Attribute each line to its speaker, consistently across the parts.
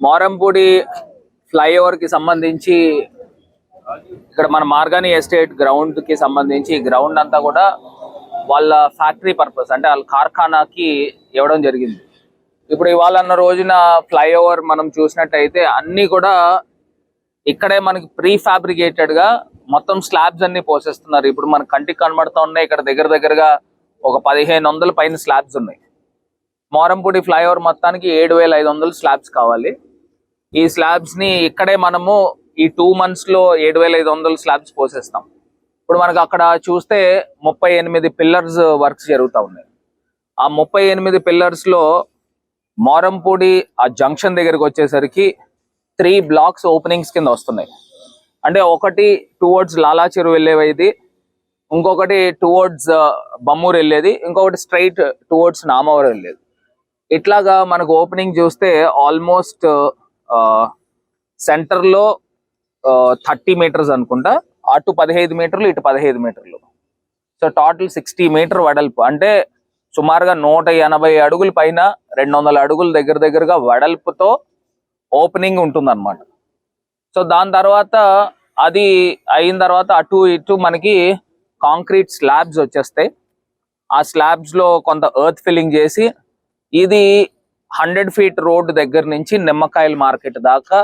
Speaker 1: మారంపూడి ఫ్లైఓవర్కి సంబంధించి ఇక్కడ మన మార్గాని ఎస్టేట్ గ్రౌండ్కి సంబంధించి గ్రౌండ్ అంతా కూడా వాళ్ళ ఫ్యాక్టరీ పర్పస్ అంటే వాళ్ళ కార్ఖానాకి ఇవ్వడం జరిగింది. ఇప్పుడు ఇవాళ అన్న రోజున ఫ్లైఓవర్ మనం చూసినట్టయితే అన్ని కూడా ఇక్కడే మనకి ప్రీ ఫ్యాబ్రికేటెడ్గా మొత్తం స్లాబ్స్ అన్ని పోసేస్తున్నారు. ఇప్పుడు మన కంటికి కనబడుతూ ఉన్నాయి. ఇక్కడ దగ్గర దగ్గరగా ఒక పదిహేను వందల పైన స్లాబ్స్ ఉన్నాయి. మోరంపూడి ఫ్లైఓవర్ మొత్తానికి ఏడు వేల ఐదు వందలు స్లాబ్స్ కావాలి. ఈ స్లాబ్స్ని ఇక్కడే మనము ఈ టూ మంత్స్లో ఏడు వేల ఐదు వందలు స్లాబ్స్ పోసేస్తాం. ఇప్పుడు మనకు అక్కడ చూస్తే ముప్పై ఎనిమిది పిల్లర్స్ వర్క్స్ జరుగుతూ ఉన్నాయి. ఆ ముప్పై ఎనిమిది పిల్లర్స్లో మోరంపూడి ఆ జంక్షన్ దగ్గరికి వచ్చేసరికి త్రీ బ్లాక్స్ ఓపెనింగ్స్ కింద వస్తున్నాయి. అంటే ఒకటి టువర్డ్స్ లాలా చెరువు వెళ్ళేది ఇంకొకటి టువర్డ్స్ బమ్మూరు వెళ్ళేది ఇంకొకటి స్ట్రైట్ టువర్డ్స్ నామవరం వెళ్ళేది. ఇట్లాగా మనకు ఓపెనింగ్ చూస్తే ఆల్మోస్ట్ సెంటర్లో థర్టీ మీటర్స్ అనుకుంటా. అటు పదిహేను మీటర్లు ఇటు పదిహేను మీటర్లు. సో టోటల్ సిక్స్టీ మీటర్ వెడల్పు. అంటే సుమారుగా నూట ఎనభై అడుగుల పైన రెండు వందల అడుగుల దగ్గర దగ్గరగా వెడల్పుతో ఓపెనింగ్ ఉంటుందన్నమాట. సో దాని తర్వాత అది అయిన తర్వాత అటు ఇటు మనకి కాంక్రీట్ స్లాబ్స్ వచ్చేస్తాయి. ఆ స్లాబ్స్లో కొంత ఎర్త్ ఫిల్లింగ్ చేసి ఇది హండ్రెడ్ ఫీట్ రోడ్ దగ్గర నుంచి నిమ్మకాయల మార్కెట్ దాకా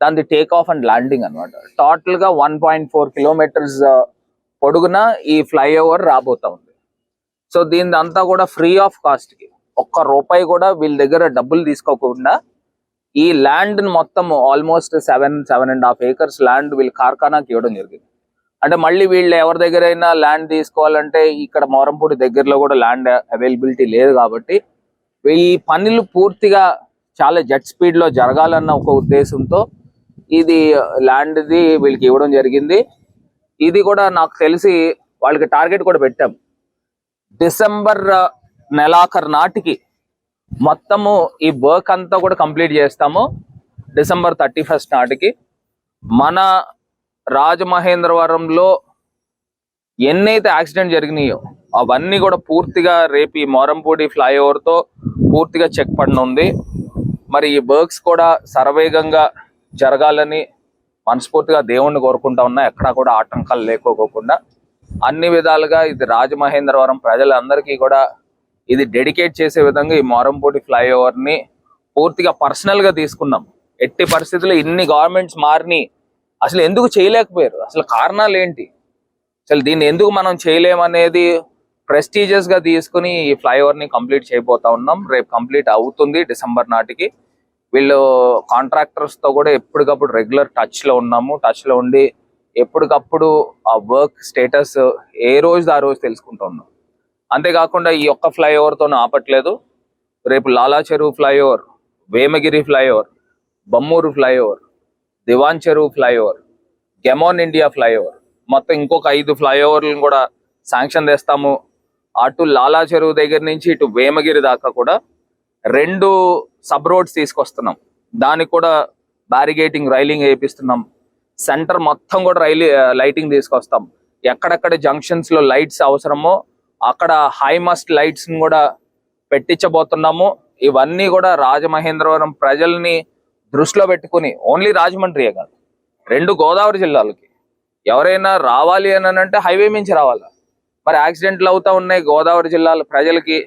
Speaker 1: దాని టేక్ ఆఫ్ అండ్ ల్యాండింగ్ అనమాట టోటల్గా వన్ పాయింట్ ఫోర్ కిలోమీటర్స్ పొడుగున ఈ ఫ్లైఓవర్ రాబోతా ఉంది. సో దీని అంతా కూడా ఫ్రీ ఆఫ్ కాస్ట్కి. ఒక్క రూపాయి కూడా వీళ్ళ దగ్గర డబ్బులు తీసుకోకుండా ఈ ల్యాండ్ మొత్తం almost seven seven and half acres land వీళ్ళ కార్ఖానాకి ఇవ్వడం జరిగింది. అంటే మళ్ళీ వీళ్ళు ఎవరి దగ్గరైనా ల్యాండ్ తీసుకోవాలంటే ఇక్కడ మోరంపూడి దగ్గరలో కూడా ల్యాండ్ అవైలబిలిటీ లేదు కాబట్టి ఈ పనులు పూర్తిగా చాలా జెట్ స్పీడ్లో జరగాలన్న ఒక ఉద్దేశంతో ఇది ల్యాండ్ ది వీళ్ళకి ఇవ్వడం జరిగింది. ఇది కూడా నాకు తెలిసి వాళ్ళకి టార్గెట్ కూడా పెట్టాం. డిసెంబర్ నెలాఖరు నాటికి మొత్తము ఈ వర్క్ అంతా కూడా కంప్లీట్ చేస్తాము. డిసెంబర్ థర్టీ ఫస్ట్ నాటికి మన రాజమహేంద్రవరంలో ఎన్నైతే యాక్సిడెంట్ జరిగినాయో అవన్నీ కూడా పూర్తిగా రేపు ఈ మోరంపూడి ఫ్లైఓవర్తో పూర్తిగా చెక్ పడనుంది. మరి ఈ వర్క్స్ కూడా సర్వేగంగా జరగాలని మనస్ఫూర్తిగా దేవుణ్ణి కోరుకుంటా ఉన్నా ఎక్కడా కూడా ఆటంకాలు లేకోకుండా అన్ని విధాలుగా ఇది రాజమహేంద్రవరం ప్రజలందరికీ కూడా ఇది డెడికేట్ చేసే విధంగా ఈ మోరంపూడి ఫ్లైఓవర్ని పూర్తిగా పర్సనల్గా తీసుకున్నాం. ఎట్టి పరిస్థితుల్లో ఇన్ని గవర్నమెంట్స్ మారిని అసలు ఎందుకు చేయలేకపోయారు? అసలు కారణాలు ఏంటి అసలు దీన్ని ఎందుకు మనం చేయలేమనేది ప్రెస్టీజియస్గా తీసుకుని ఈ ఫ్లైఓవర్ని కంప్లీట్ చేయబోతా ఉన్నాం. రేపు కంప్లీట్ అవుతుంది డిసెంబర్ నాటికి. వీళ్ళు కాంట్రాక్టర్స్తో కూడా ఎప్పటికప్పుడు రెగ్యులర్ టచ్లో ఉన్నాము. టచ్లో ఉండి ఎప్పటికప్పుడు ఆ వర్క్ స్టేటస్ ఏ రోజు ఆ రోజు తెలుసుకుంటూ ఉన్నాం. అంతేకాకుండా ఈ ఒక్క ఫ్లైఓవర్తో ఆపట్లేదు. రేపు Lala Cheruvu flyover Vemagiri flyover Bommuru flyover Diwan Cheruvu flyover గెమోన్ India flyover మొత్తం ఇంకొక ఐదు ఫ్లైఓవర్లను కూడా శాంక్షన్ చేస్తాము. అటు లాలా చెరువు దగ్గర నుంచి ఇటు వేమగిరి దాకా కూడా రెండు సబ్ రోడ్స్ తీసుకొస్తున్నాం. దానికి కూడా బ్యారిగేటింగ్ రైలింగ్ వేపిస్తున్నాం. సెంటర్ మొత్తం కూడా రైలి లైటింగ్ తీసుకొస్తాం. ఎక్కడెక్కడ జంక్షన్స్లో లైట్స్ అవసరమో అక్కడ హై మస్ట్ లైట్స్ కూడా పెట్టించబోతున్నాము. ఇవన్నీ కూడా రాజమహేంద్రవరం ప్రజల్ని దృష్టిలో పెట్టుకుని ఓన్లీ రాజమండ్రియే కాదు రెండు గోదావరి జిల్లాలకి. ఎవరైనా రావాలి అని అంటే హైవే మించి రావాలా? మరి యాక్సిడెంట్లు అవుతా ఉన్నాయి గోదావరి జిల్లాలో ప్రజలకి.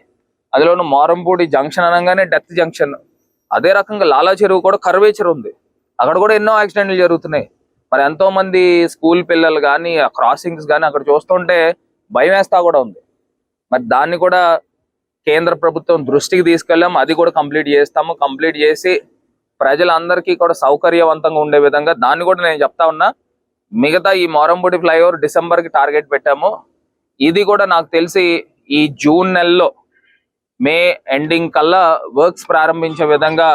Speaker 1: అదిలోను మారంపూడి జంక్షన్ అనగానే డెత్ జంక్షన్. అదే రకంగా లాలా చెరువు కూడా కర్వేచర్ ఉంది. అక్కడ కూడా ఎన్నో యాక్సిడెంట్లు జరుగుతున్నాయి. మరి ఎంతో మంది స్కూల్ పిల్లలు కానీ ఆ క్రాసింగ్స్ కానీ అక్కడ చూస్తుంటే భయం వేస్తా కూడా ఉంది. మరి దాన్ని కూడా కేంద్ర ప్రభుత్వం దృష్టికి తీసుకెళ్ళాము అది కూడా కంప్లీట్ చేస్తాము. కంప్లీట్ చేసి ప్రజలందరికీ కూడా సౌకర్యవంతంగా ఉండే విధంగా దాన్ని కూడా నేను చెప్తా ఉన్నా. మిగతా ఈ మోరంపూడి ఫ్లైఓవర్ డిసెంబర్కి టార్గెట్ పెట్టాము. ఇది కూడా నాకు తెలిసి ఈ జూన్ నెలలో మే ఎండింగ్ కల్లా వర్క్స్ ప్రారంభించే విధంగా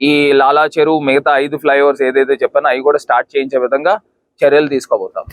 Speaker 1: ఈ లాలా చెరువు మిగతా ఐదు ఫ్లైఓవర్స్ ఏదైతే చెప్పానో అవి కూడా స్టార్ట్ చేయించే విధంగా చర్యలు తీసుకోబోతాం.